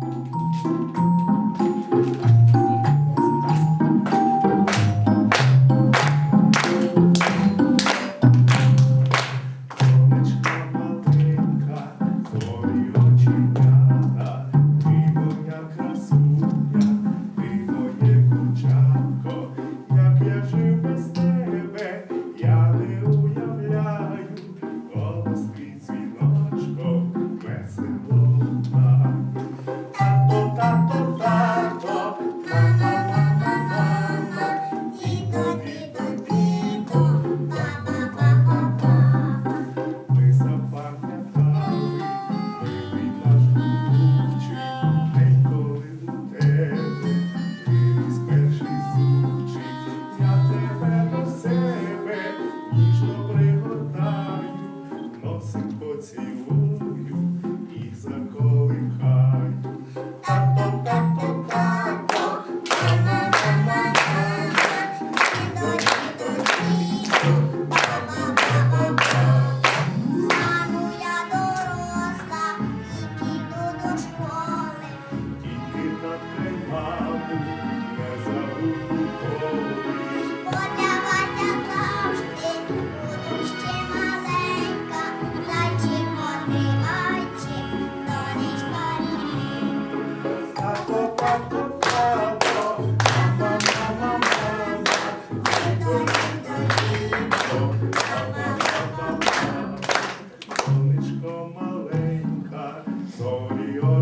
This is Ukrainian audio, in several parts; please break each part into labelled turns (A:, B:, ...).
A: Thank you.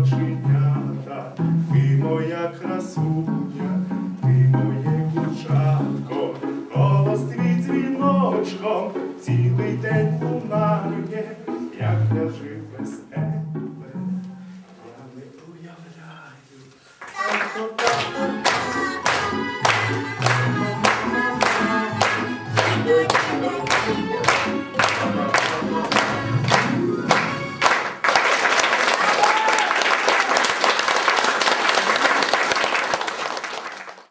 A: оченята, ти моя красуня, ти моє кучатко, голос твій дзвіночком цілий день лунає, як я жив без тебе, я не уявляю.